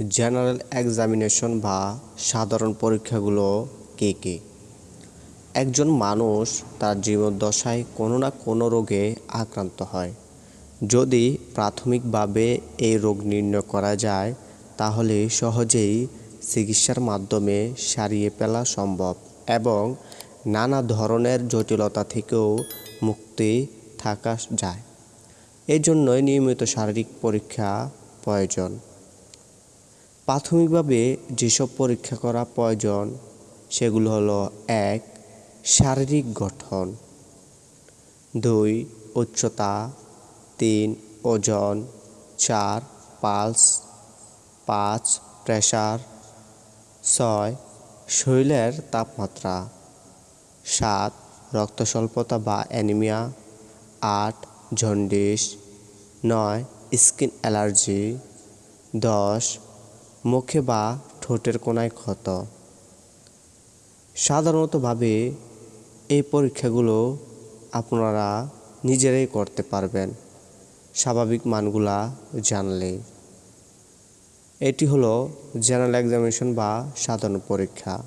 General examination বা সাধারণ পরীক্ষাগুলো কে কে? একজন মানুষ তার জীবদ্দশায় কোনো না কোনো রোগে আক্রান্ত হয়। যদি প্রাথমিকভাবে এই রোগ নির্ণয় করা যায়, তাহলে সহজেই চিকিৎসার মাধ্যমে সারিয়ে ফেলা সম্ভব এবং নানা ধরনের জটিলতা থেকেও মুক্তি থাকা যায়। এই জন্যই নিয়মিত শারীরিক পরীক্ষা প্রয়োজন। প্রাথমিকভাবে যেসব পরীক্ষা করা প্রয়োজন, সেগুলো হলো এক, শারীরিক গঠন, দুই, উচ্চতা, তিন, ওজন, চার, পালস, পাঁচ প্রেশার ছয়, শরীরের তাপমাত্রা, সাত রক্ত স্বল্পতা বা অ্যানিমিয়া, আট, জন্ডিস, নয়, স্কিন অ্যালার্জি, দশ মুখে বা ঠোঁটের কোনায় ক্ষত। সাধারণতভাবে এই পরীক্ষাগুলো আপনারা নিজেরাই করতে পারবেন। স্বাভাবিক মানগুলা জানলে এটি হলো জেনারেল এক্সামিনেশন বা সাধারণ পরীক্ষা।